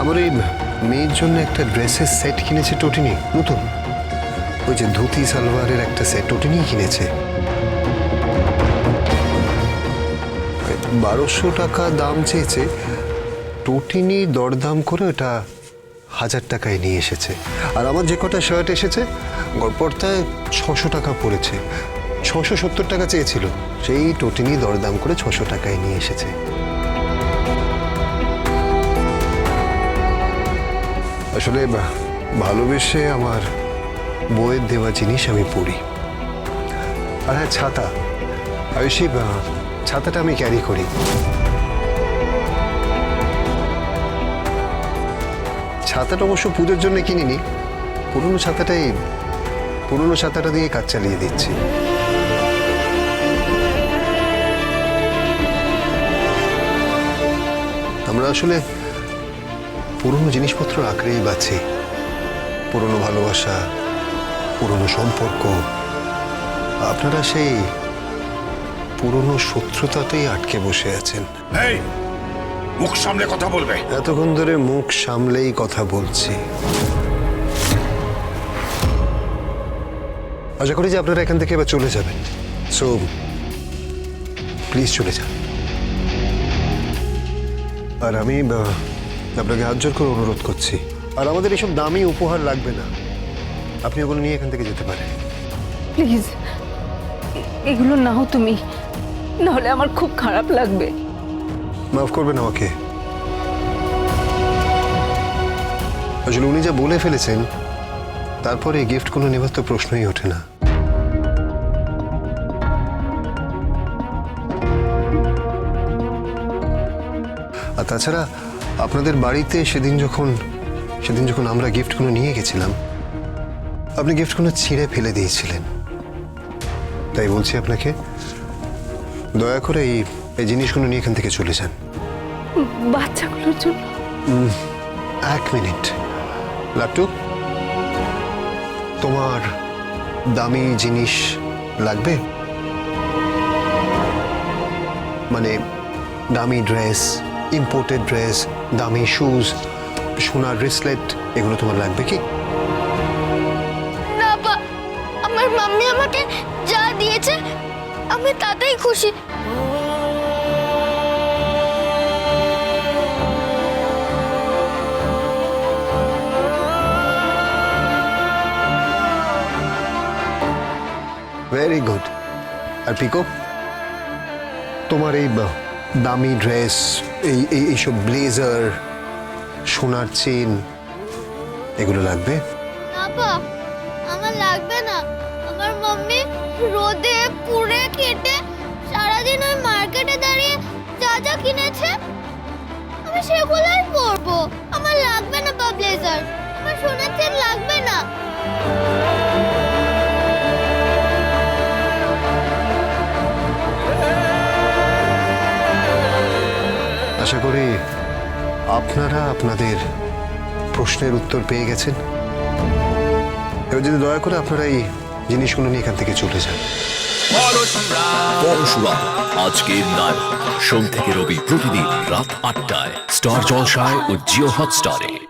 আমার এই মেয়ের জন্য একটা ড্রেসের সেট কিনেছে টোটিনি, নতুন। ওই যে ধুতি, সালোয়ারের একটা সেট টোটিনি কিনেছে। বারোশো টাকা দাম চেয়েছে। টোটিনি দরদাম করে ওটা হাজার টাকায় নিয়ে এসেছে। আর আমার যে কটা শার্ট এসেছে, গড়পড়তায় ছশো টাকা পড়েছে। ছশো সত্তর টাকা চেয়েছিল। সেই টোটিনি দরদাম করে ছশো টাকায় নিয়ে এসেছে। আসলে ভালোবেসে আমার বইয়ের দেওয়া জিনিস আমি পড়ি। আর হ্যাঁ ছাতা। আয়ুষী সেই ছাতাটা আমি ক্যারি করি। ছাতাটা অবশ্য পুজোর জন্য কিনিনি। পুরনো ছাতাটাই পুরনো ছাতাটা দিয়ে কাজ চালিয়ে দিচ্ছি। আমরা আসলে পুরনো জিনিসপত্র আঁকড়েই বাঁচি পুরনো ভালোবাসা পুরনো সম্পর্ক। আপনারা সেই পুরনো শত্রুতাতেই আটকে বসে আছেন। এই মুখ সামলে কথা বলবে। এতক্ষণ ধরে মুখ সামলেই কথা বলছি। আশা করি যে আপনারা এখান থেকে এবার চলে যাবেন। সো প্লিজ চলে যান। আর আমি আপনাকে হাত জোর করে অনুরোধ করছি। আর আমাদের এসব দামি উপহার লাগবে না। আপনি ওগুলো নিয়ে এখান থেকে যেতে পারেন। প্লিজ এগুলো নাও তুমি। নাহলে আমার খুব খারাপ লাগবে। মাফ করবেন আমাকে। আসলে উনি যা বলে ফেলেছেন তারপরে গিফট কোনো নেবার তো প্রশ্নই ওঠে না। আর তাছাড়া আপনাদের বাড়িতে সেদিন যখন সেদিন যখন আমরা গিফটগুলো নিয়ে গেছিলাম আপনি গিফটগুলো ছিঁড়ে ফেলে দিয়েছিলেন। তাই বলছি আপনাকে দয়া করে এই এই জিনিসগুলো নিয়ে এখান থেকে চলে যান। বাচ্চাগুলোর জন্য? এক মিনিট। লাট্টু তোমার দামি জিনিস লাগবে? মানে দামি ড্রেস ইম্পোর্টেড ড্রেস দামি শুজ সোনার ব্রেসলেট এগুলো তোমার লাগবে কি? না বা আমার মাম্মি আমাকে যা দিয়েছে আমি তাতেই খুশি। ভেরি গুড আর পিকো তোমার এই দামি ড্রেস, এই এই এইসব ব্লেজার, সোনার চেন, এগুলো লাগবে? না বা আমার লাগবে না। আমার মাম্মি রোদে পুড়ে কেটে সারাদিন ওই মার্কেটে দাঁড়িয়ে যা যা কিনেছে, আমি সেগুলোই পরবো। আমার লাগবে না বা ব্লেজার, আমার সোনার চেন লাগবে না। আপনারা আপনাদের প্রশ্নের উত্তর পেয়ে গেছেন। এবার যদি দয়া করে আপনারা এই জিনিসগুলো নিয়ে এখান থেকে চলে যান। পরশুরাম, আজকের নায়ক। সোম থেকে রবি প্রতিদিন রাত আটটায়। স্টার জলসায় ও জিও হটস্টারে।